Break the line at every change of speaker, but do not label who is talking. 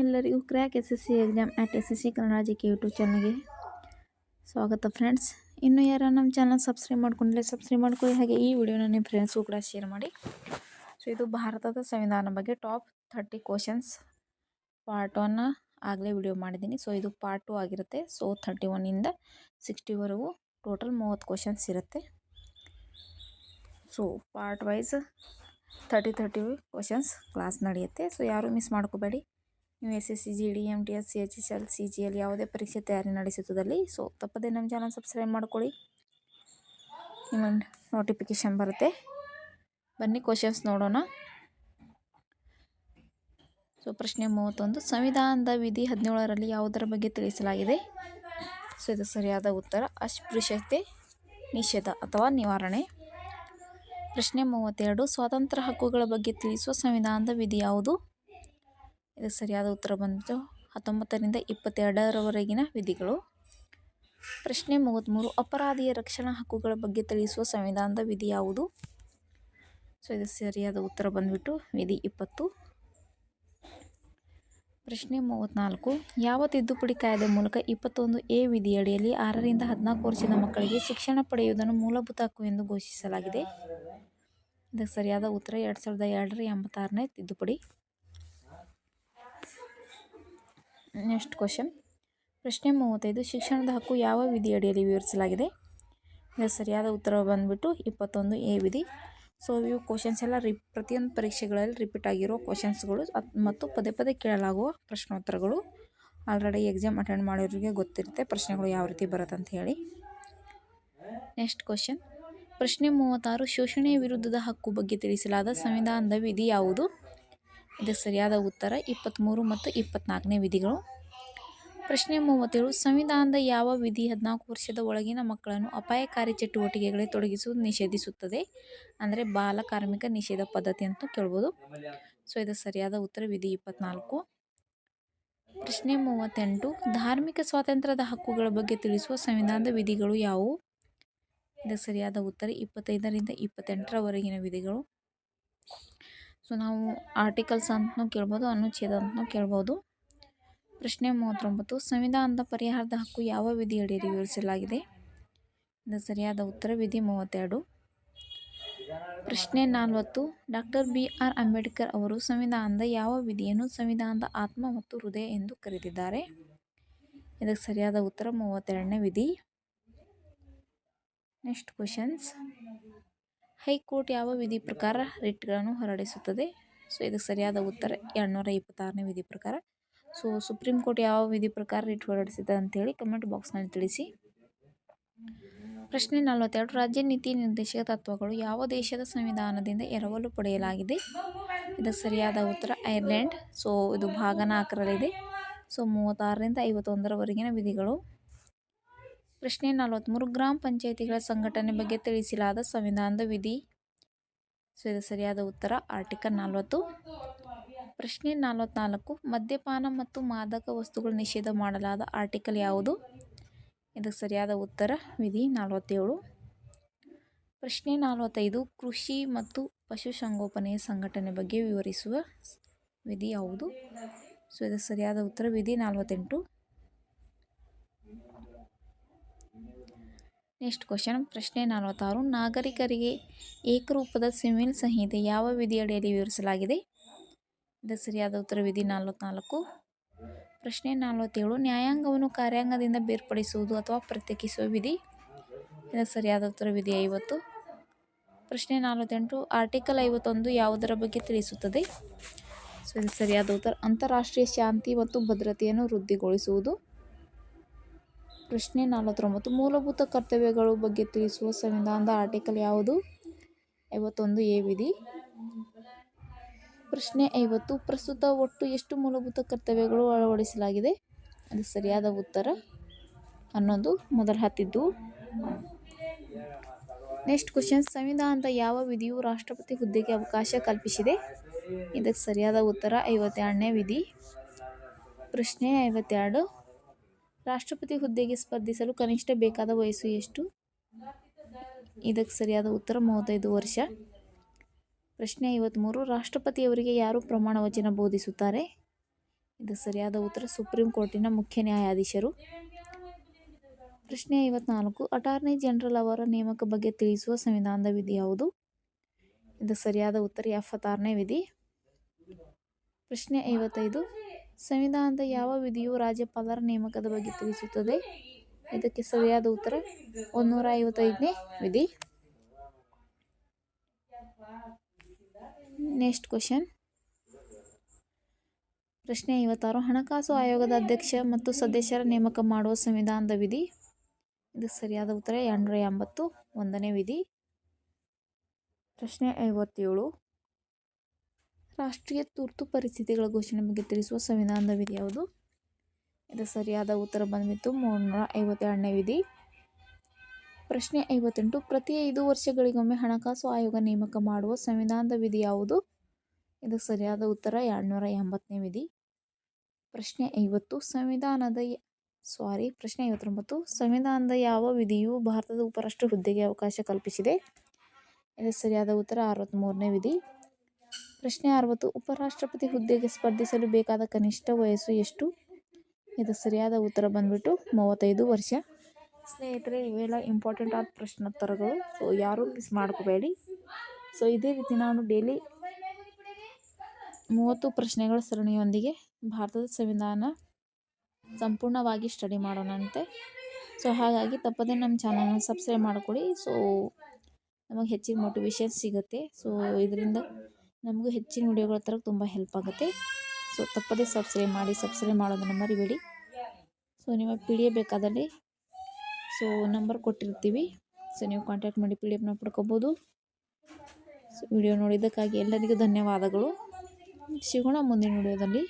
ಎಲ್ಲರಿಗೂ crack S S C exam at S S C Kannada G K YouTube ಚಾನಲ್ಗೆ ಸ್ವಾಗತ friends. ಇನ್ನು ಯಾರು ನಮ್ಮ ಚಾನಲ್ ಸಬ್ಸ್ಕ್ರೈಬ್ ಮಾಡ್ಕೊಂಡಿಲ್ಲ, ಸಬ್ಸ್ಕ್ರೈಬ್ ಮಾಡ್ಕೊಳ್ಳಿ. ಹಾಗೆ ಈ ವಿಡಿಯೋನ ನಿಮ್ಮ ಫ್ರೆಂಡ್ಸ್ಗೂ ಕೂಡ ಶೇರ್ ಮಾಡಿ. ಸೊ ಇದು ಭಾರತದ ಸಂವಿಧಾನ ಬಗ್ಗೆ top thirty questions. Part one ಆಗಲೇ ವಿಡಿಯೋ ಮಾಡಿದ್ದೀನಿ. ಸೊ ಇದು ಪಾರ್ಟ್ ಟು ಆಗಿರುತ್ತೆ. ಸೊ ಥರ್ಟಿ ಒನ್ನಿಂದ ಸಿಕ್ಸ್ಟಿವರೆಗೂ ಟೋಟಲ್ ಮೂವತ್ತು ಕ್ವಶನ್ಸ್ ಇರುತ್ತೆ. So part wise thirty thirty questions class ನಡೆಯುತ್ತೆ. ಸೊ ಯಾರೂ ಮಿಸ್ ಮಾಡ್ಕೋಬೇಡಿ. ನೀವು S S C G D M T S C H S L C G L ಯಾವುದೇ ಪರೀಕ್ಷೆ ತಯಾರಿ ನಡೆಸುತ್ತದಲ್ಲಿ. ಸೊ ತಪ್ಪದೆ ನಮ್ಮ ಚಾನಲ್ ಸಬ್ಸ್ಕ್ರೈಬ್ ಮಾಡ್ಕೊಳ್ಳಿ. ನಿಮ್ಮ ನೋಟಿಫಿಕೇಶನ್ ಬರುತ್ತೆ. ಬನ್ನಿ ಕ್ವಶನ್ಸ್ ನೋಡೋಣ. ಸೊ ಪ್ರಶ್ನೆ ಮೂವತ್ತೊಂದು. ಸಂವಿಧಾನದ ವಿಧಿ ಹದಿನೇಳರಲ್ಲಿ ಯಾವುದರ ಬಗ್ಗೆ ತಿಳಿಸಲಾಗಿದೆ? ಸೊ ಇದು ಸರಿಯಾದ ಉತ್ತರ. ಅಸ್ಪೃಶ್ಯತೆ, ನಿಷೇಧ ಅಥವಾ ನಿವಾರಣೆ. ಪ್ರಶ್ನೆ ಮೂವತ್ತೆರಡು. ಸ್ವಾತಂತ್ರ್ಯ ಹಕ್ಕುಗಳ ಬಗ್ಗೆ ತಿಳಿಸುವ ಸಂವಿಧಾನದ ವಿಧಿ ಯಾವುದು? ಇದಕ್ಕೆ ಸರಿಯಾದ ಉತ್ತರ ಬಂದಿತ್ತು ಹತ್ತೊಂಬತ್ತರಿಂದ ಇಪ್ಪತ್ತೆರಡರವರೆಗಿನ ವಿಧಿಗಳು. ಪ್ರಶ್ನೆ ಮೂವತ್ತ್ಮೂರು ಅಪರಾಧಿಯ ರಕ್ಷಣಾ ಹಕ್ಕುಗಳ ಬಗ್ಗೆ ತಿಳಿಸುವ ಸಂವಿಧಾನದ ವಿಧಿ ಯಾವುದು? ಸೊ ಇದು ಸರಿಯಾದ ಉತ್ತರ ಬಂದ್ಬಿಟ್ಟು ವಿಧಿ ಇಪ್ಪತ್ತು. ಪ್ರಶ್ನೆ ಮೂವತ್ತ್ನಾಲ್ಕು ಯಾವ ತಿದ್ದುಪಡಿ ಕಾಯ್ದೆ ಮೂಲಕ ಇಪ್ಪತ್ತೊಂದು ಎ ವಿಧಿಯಡಿಯಲ್ಲಿ ಆರರಿಂದ ಹದಿನಾಲ್ಕು ವರ್ಷದ ಮಕ್ಕಳಿಗೆ ಶಿಕ್ಷಣ ಪಡೆಯುವುದನ್ನು ಮೂಲಭೂತ ಹಕ್ಕು ಎಂದು ಘೋಷಿಸಲಾಗಿದೆ? ಇದಕ್ಕೆ ಸರಿಯಾದ ಉತ್ತರ ಎರಡು ಸಾವಿರದ ಎರಡರ ಎಂಬತ್ತಾರನೇ ತಿದ್ದುಪಡಿ. ನೆಕ್ಸ್ಟ್ ಕ್ವಶನ್ ಪ್ರಶ್ನೆ ಮೂವತ್ತೈದು, ಶಿಕ್ಷಣದ ಹಕ್ಕು ಯಾವ ವಿಧಿಯಡಿಯಲ್ಲಿ ವಿವರಿಸಲಾಗಿದೆ? ಇದಕ್ಕೆ ಸರಿಯಾದ ಉತ್ತರ ಬಂದ್ಬಿಟ್ಟು ಇಪ್ಪತ್ತೊಂದು ಎ ವಿಧಿ. ಸೊ ಇವು ಕ್ವಶನ್ಸ್ ಎಲ್ಲ ರಿ, ಪ್ರತಿಯೊಂದು ಪರೀಕ್ಷೆಗಳಲ್ಲಿ ರಿಪೀಟ್ ಆಗಿರೋ ಕ್ವಶನ್ಸ್ಗಳು ಮತ್ತು ಪದೇ ಪದೇ ಕೇಳಲಾಗುವ ಪ್ರಶ್ನೋತ್ತರಗಳು. ಆಲ್ರೆಡಿ ಎಕ್ಸಾಮ್ ಅಟೆಂಡ್ ಮಾಡೋರಿಗೆ ಗೊತ್ತಿರುತ್ತೆ ಪ್ರಶ್ನೆಗಳು ಯಾವ ರೀತಿ ಬರುತ್ತೆ ಅಂತ ಹೇಳಿ. ನೆಕ್ಸ್ಟ್ ಕ್ವಶನ್ ಪ್ರಶ್ನೆ ಮೂವತ್ತಾರು, ಶೋಷಣೆಯ ವಿರುದ್ಧದ ಹಕ್ಕು ಬಗ್ಗೆ ತಿಳಿಸಲಾದ ಸಂವಿಧಾನದ ವಿಧಿ ಯಾವುದು? ಇದಕ್ಕೆ ಸರಿಯಾದ ಉತ್ತರ ಇಪ್ಪತ್ತ್ಮೂರು ಮತ್ತು ಇಪ್ಪತ್ತ್ನಾಲ್ಕನೇ ವಿಧಿಗಳು. ಪ್ರಶ್ನೆ ಮೂವತ್ತೇಳು, ಸಂವಿಧಾನದ ಯಾವ ವಿಧಿ ಹದಿನಾಲ್ಕು ವರ್ಷದ ಒಳಗಿನ ಮಕ್ಕಳನ್ನು ಅಪಾಯಕಾರಿ ಚಟುವಟಿಕೆಗಳಿಗೆ ತೊಡಗಿಸುವುದು ನಿಷೇಧಿಸುತ್ತದೆ? ಅಂದರೆ ಬಾಲ ಕಾರ್ಮಿಕ ನಿಷೇಧ ಪದ್ಧತಿ ಅಂತ ಕೇಳ್ಬೋದು. ಸೊ ಇದಕ್ಕೆ ಸರಿಯಾದ ಉತ್ತರ ವಿಧಿ ಇಪ್ಪತ್ತ್ನಾಲ್ಕು ಪ್ರಶ್ನೆ ಮೂವತ್ತೆಂಟು, ಧಾರ್ಮಿಕ ಸ್ವಾತಂತ್ರ್ಯದ ಹಕ್ಕುಗಳ ಬಗ್ಗೆ ತಿಳಿಸುವ ಸಂವಿಧಾನದ ವಿಧಿಗಳು ಯಾವುವು? ಇದಕ್ಕೆ ಸರಿಯಾದ ಉತ್ತರ ಇಪ್ಪತ್ತೈದರಿಂದ ಇಪ್ಪತ್ತೆಂಟರವರೆಗಿನ ವಿಧಿಗಳು. ಸೊ ನಾವು ಆರ್ಟಿಕಲ್ಸ್ ಅಂತಲೂ ಕೇಳ್ಬೋದು, ಅನುಚ್ಛೇದ ಅಂತಲೂ ಕೇಳ್ಬೋದು. ಪ್ರಶ್ನೆ ಮೂವತ್ತೊಂಬತ್ತು, ಸಂವಿಧಾನದ ಪರಿಹಾರದ ಹಕ್ಕು ಯಾವ ವಿಧಿಯಡಿಯಲ್ಲಿ ವಿವರಿಸಲಾಗಿದೆ? ಸರಿಯಾದ ಉತ್ತರ, ವಿಧಿ ಮೂವತ್ತೆರಡು. ಪ್ರಶ್ನೆ ನಲವತ್ತು, ಡಾಕ್ಟರ್ ಬಿ ಆರ್ ಅಂಬೇಡ್ಕರ್ ಅವರು ಸಂವಿಧಾನದ ಯಾವ ವಿಧಿಯನ್ನು ಸಂವಿಧಾನದ ಆತ್ಮ ಮತ್ತು ಹೃದಯ ಎಂದು ಕರೆದಿದ್ದಾರೆ? ಇದಕ್ಕೆ ಸರಿಯಾದ ಉತ್ತರ ಮೂವತ್ತೆರಡನೇ ವಿಧಿ. ನೆಕ್ಸ್ಟ್ ಕ್ವಶನ್ಸ್ ಹೈಕೋರ್ಟ್ ಯಾವ ವಿಧಿ ಪ್ರಕಾರ ರಿಟ್ಗಳನ್ನು ಹೊರಡಿಸುತ್ತದೆ? ಸೊ, ಇದಕ್ಕೆ ಸರಿಯಾದ ಉತ್ತರ ಎರಡುನೂರ ಇಪ್ಪತ್ತಾರನೇ ವಿಧಿ ಪ್ರಕಾರ. ಸೊ, ಸುಪ್ರೀಂ ಕೋರ್ಟ್ ಯಾವ ವಿಧಿ ಪ್ರಕಾರ ರಿಟ್ ಹೊರಡಿಸಿದೆ ಅಂತೇಳಿ ಕಮೆಂಟ್ ಬಾಕ್ಸ್ನಲ್ಲಿ ತಿಳಿಸಿ. ಪ್ರಶ್ನೆ ನಲವತ್ತೆರಡು. ರಾಜ್ಯ ನೀತಿ ನಿರ್ದೇಶಕ ತತ್ವಗಳು ಯಾವ ದೇಶದ ಸಂವಿಧಾನದಿಂದ ಎರವಲು ಪಡೆಯಲಾಗಿದೆ? ಇದಕ್ಕೆ ಸರಿಯಾದ ಉತ್ತರ ಐರ್ಲೆಂಡ್. ಸೊ, ಇದು ಭಾಗ ನಾಲ್ಕರಲ್ಲಿದೆ ಸೊ, ಮೂವತ್ತಾರರಿಂದ ಐವತ್ತೊಂದರವರೆಗಿನ ವಿಧಿಗಳು. ಪ್ರಶ್ನೆ ನಲವತ್ತ್ಮೂರು ಗ್ರಾಮ ಪಂಚಾಯಿತಿಗಳ ಸಂಘಟನೆ ಬಗ್ಗೆ ತಿಳಿಸಲಾದ ಸಂವಿಧಾನದ ವಿಧಿ. ಸೊ, ಇದು ಸರಿಯಾದ ಉತ್ತರ. ಆರ್ಟಿಕಲ್ ನಲವತ್ತು. ಪ್ರಶ್ನೆ ನಲವತ್ತ್ನಾಲ್ಕು ಮದ್ಯಪಾನ ಮತ್ತು ಮಾದಕ ವಸ್ತುಗಳು ನಿಷೇಧ ಮಾಡಲಾದ ಆರ್ಟಿಕಲ್ ಯಾವುದು? ಇದಕ್ಕೆ ಸರಿಯಾದ ಉತ್ತರ. ವಿಧಿ ನಲವತ್ತೇಳು. ಪ್ರಶ್ನೆ ನಲವತ್ತೈದು. ಕೃಷಿ ಮತ್ತು ಪಶುಸಂಗೋಪನೆಯ ಸಂಘಟನೆ ಬಗ್ಗೆ ವಿವರಿಸುವ ವಿಧಿ ಯಾವುದು? ಸೊ, ಇದಕ್ಕೆ ಸರಿಯಾದ ಉತ್ತರ. ವಿಧಿ ನಲವತ್ತೆಂಟು. ನೆಕ್ಸ್ಟ್ ಕ್ವಶನ್ ಪ್ರಶ್ನೆ ನಲವತ್ತಾರು. ನಾಗರಿಕರಿಗೆ ಏಕರೂಪದ ಸಿವಿಲ್ ಸಂಹಿತೆ ಯಾವ ವಿಧಿಯಡಿಯಲ್ಲಿ ವಿವರಿಸಲಾಗಿದೆ? ಇದು ಸರಿಯಾದ ಉತ್ತರ ವಿಧಿ ನಲವತ್ತ್ನಾಲ್ಕು ಪ್ರಶ್ನೆ ನಲವತ್ತೇಳು. ನ್ಯಾಯಾಂಗವನ್ನು ಕಾರ್ಯಾಂಗದಿಂದ ಬೇರ್ಪಡಿಸುವುದು ಅಥವಾ ಪ್ರತ್ಯೇಕಿಸುವ ವಿಧಿ? ಇದು ಸರಿಯಾದ ಉತ್ತರ ವಿಧಿ ಐವತ್ತು. ಪ್ರಶ್ನೆ ನಲವತ್ತೆಂಟು. ಆರ್ಟಿಕಲ್ ಐವತ್ತೊಂದು ಯಾವುದರ ಬಗ್ಗೆ ತಿಳಿಸುತ್ತದೆ? ಸೊ ಇದಕ್ಕೆ ಸರಿಯಾದ ಉತ್ತರ. ಅಂತಾರಾಷ್ಟ್ರೀಯ ಶಾಂತಿ ಮತ್ತು ಭದ್ರತೆಯನ್ನು ವೃದ್ಧಿಗೊಳಿಸುವುದು. ಪ್ರಶ್ನೆ ನಲವತ್ತೊಂಬತ್ತು ಮೂಲಭೂತ ಕರ್ತವ್ಯಗಳು ಬಗ್ಗೆ ತಿಳಿಸುವ ಸಂವಿಧಾನದ ಆರ್ಟಿಕಲ್ ಯಾವುದು? ಐವತ್ತೊಂದು ಎ ವಿಧಿ. ಪ್ರಶ್ನೆ ಐವತ್ತು, ಪ್ರಸ್ತುತ ಒಟ್ಟು ಎಷ್ಟು ಮೂಲಭೂತ ಕರ್ತವ್ಯಗಳು ಅಳವಡಿಸಲಾಗಿದೆ? ಅದು ಸರಿಯಾದ ಉತ್ತರ. ಅನ್ನೋದು ಮೊದಲ ಹತ್ತಿದ್ದು. ನೆಕ್ಸ್ಟ್ ಕ್ವಶನ್ ಸಂವಿಧಾನದ ಯಾವ ವಿಧಿಯು ರಾಷ್ಟ್ರಪತಿ ಹುದ್ದೆಗೆ ಅವಕಾಶ ಕಲ್ಪಿಸಿದೆ? ಇದಕ್ಕೆ ಸರಿಯಾದ ಉತ್ತರ, ಐವತ್ತೆರಡನೇ ವಿಧಿ. ಪ್ರಶ್ನೆ ಐವತ್ತೆರಡು ರಾಷ್ಟ್ರಪತಿ ಹುದ್ದೆಗೆ ಸ್ಪರ್ಧಿಸಲು ಕನಿಷ್ಠ ಬೇಕಾದ ವಯಸ್ಸು ಎಷ್ಟು? ಇದಕ್ಕೆ ಸರಿಯಾದ ಉತ್ತರ ಮೂವತ್ತೈದು ವರ್ಷ. ಪ್ರಶ್ನೆ ಐವತ್ತ್ಮೂರು ರಾಷ್ಟ್ರಪತಿಯವರಿಗೆ ಯಾರು ಪ್ರಮಾಣ ವಚನ ಬೋಧಿಸುತ್ತಾರೆ? ಇದಕ್ಕೆ ಸರಿಯಾದ ಉತ್ತರ ಸುಪ್ರೀಂ ಕೋರ್ಟಿನ ಮುಖ್ಯ ನ್ಯಾಯಾಧೀಶರು. ಪ್ರಶ್ನೆ ಐವತ್ನಾಲ್ಕು, ಅಟಾರ್ನಿ ಜನರಲ್ ಅವರ ನೇಮಕ ಬಗ್ಗೆ ತಿಳಿಸುವ ಸಂವಿಧಾನದ ವಿಧಿ ಯಾವುದು? ಇದಕ್ಕೆ ಸರಿಯಾದ ಉತ್ತರ ಎಪ್ಪತ್ತಾರನೇ ವಿಧಿ. ಪ್ರಶ್ನೆ ಐವತ್ತೈದು ಸಂವಿಧಾನದ ಯಾವ ವಿಧಿಯು ರಾಜ್ಯಪಾಲರ ನೇಮಕದ ಬಗ್ಗೆ ತಿಳಿಸುತ್ತದೆ? ಇದಕ್ಕೆ ಸರಿಯಾದ ಉತ್ತರ ಒಂದೂರ ಐವತ್ತೈದನೇ ವಿಧಿ. ನೆಕ್ಸ್ಟ್ ಕ್ವಶನ್ ಪ್ರಶ್ನೆ ಐವತ್ತಾರು. ಹಣಕಾಸು ಆಯೋಗದ ಅಧ್ಯಕ್ಷ ಮತ್ತು ಸದಸ್ಯರ ನೇಮಕ ಮಾಡುವ ಸಂವಿಧಾನದ ವಿಧಿ. ಇದಕ್ಕೆ ಸರಿಯಾದ ಉತ್ತರ ಎರಡುನೂರ ಎಂಬತ್ತು ಒಂದನೇ ವಿಧಿ. ಪ್ರಶ್ನೆ ಐವತ್ತೇಳು. ರಾಷ್ಟ್ರೀಯ ತುರ್ತು ಪರಿಸ್ಥಿತಿಗಳ ಘೋಷಣೆ ಬಗ್ಗೆ ತಿಳಿಸುವ ಸಂವಿಧಾನದ ವಿಧಿ ಯಾವುದು? ಇದು ಸರಿಯಾದ ಉತ್ತರ ಬಂದ್ಬಿಟ್ಟು ಮೂರುನೂರ ಐವತ್ತೆರಡನೇ ವಿಧಿ. ಪ್ರಶ್ನೆ ಐವತ್ತೆಂಟು, ಪ್ರತಿ ಐದು ವರ್ಷಗಳಿಗೊಮ್ಮೆ ಹಣಕಾಸು ಆಯೋಗ ನೇಮಕ ಮಾಡುವ ಸಂವಿಧಾನದ ವಿಧಿ ಯಾವುದು? ಇದು ಸರಿಯಾದ ಉತ್ತರ ಎರಡುನೂರ ಎಂಬತ್ತನೇ ವಿಧಿ. ಪ್ರಶ್ನೆ ಐವತ್ತು, ಸಂವಿಧಾನದ ಸಾರಿ ಪ್ರಶ್ನೆ ಐವತ್ತೊಂಬತ್ತು, ಸಂವಿಧಾನದ ಯಾವ ವಿಧಿಯು ಭಾರತದ ಉಪರಾಷ್ಟ್ರ ಹುದ್ದೆಗೆ ಅವಕಾಶ ಕಲ್ಪಿಸಿದೆ? ಇದು ಸರಿಯಾದ ಉತ್ತರ ಅರವತ್ತ್ಮೂರನೇ ವಿಧಿ. ಪ್ರಶ್ನೆ ಅರವತ್ತು. ಉಪರಾಷ್ಟ್ರಪತಿ ಹುದ್ದೆಗೆ ಸ್ಪರ್ಧಿಸಲು ಬೇಕಾದ ಕನಿಷ್ಠ ವಯಸ್ಸು ಎಷ್ಟು? ಇದು ಸರಿಯಾದ ಉತ್ತರ ಬಂದ್ಬಿಟ್ಟು ಮೂವತ್ತೈದು ವರ್ಷ. ಸ್ನೇಹಿತರೆ, ಇವೆಲ್ಲ ಇಂಪಾರ್ಟೆಂಟ್ ಆದ ಪ್ರಶ್ನೋತ್ತರಗಳು. ಸೊ ಯಾರೂ ಮಿಸ್ ಮಾಡ್ಕೋಬೇಡಿ. ಸೊ ಇದೇ ರೀತಿ ನಾನು ಡೈಲಿ ಮೂವತ್ತು ಪ್ರಶ್ನೆಗಳ ಸರಣಿಯೊಂದಿಗೆ ಭಾರತದ ಸಂವಿಧಾನ ಸಂಪೂರ್ಣವಾಗಿ ಸ್ಟಡಿ ಮಾಡೋಣಂತೆ. ಸೊ ಹಾಗಾಗಿ ತಪ್ಪದೇ ನಮ್ಮ ಚಾನಲ್ನ ಸಬ್ಸ್ಕ್ರೈಬ್ ಮಾಡಿಕೊಡಿ ಸೊ ನಮಗೆ ಹೆಚ್ಚಿನ ಮೋಟಿವೇಶನ್ ಸಿಗುತ್ತೆ. ಸೊ ಇದರಿಂದ ನಮಗೂ ಹೆಚ್ಚಿನ ವಿಡಿಯೋಗಳ ಥರ ತುಂಬ ಹೆಲ್ಪ್ ಆಗುತ್ತೆ. ಸೊ ತಪ್ಪದೇ ಸಬ್ಸ್ಕ್ರೈಬ್ ಮಾಡಿ ಸಬ್ಸ್ಕ್ರೈಬ್ ಮಾಡೋದನ್ನು ಮರಿಬೇಡಿ. ಸೊ ನಿಮಗೆ ಪಿ ಡಿ ಎಫ್ ಬೇಕಾದಲ್ಲಿ ಸೊ ನಂಬರ್ ಕೊಟ್ಟಿರ್ತೀವಿ. ಸೊ ನೀವು ಕಾಂಟ್ಯಾಕ್ಟ್ ಮಾಡಿ ಪಿ ಡಿ ಎಫ್ನ ಪಡ್ಕೋಬೋದು. ಸೊ ವಿಡಿಯೋ ನೋಡಿದ್ದಕ್ಕಾಗಿ ಎಲ್ಲರಿಗೂ ಧನ್ಯವಾದಗಳು. ಸಿಗೋಣ ಮುಂದಿನ ವಿಡಿಯೋದಲ್ಲಿ.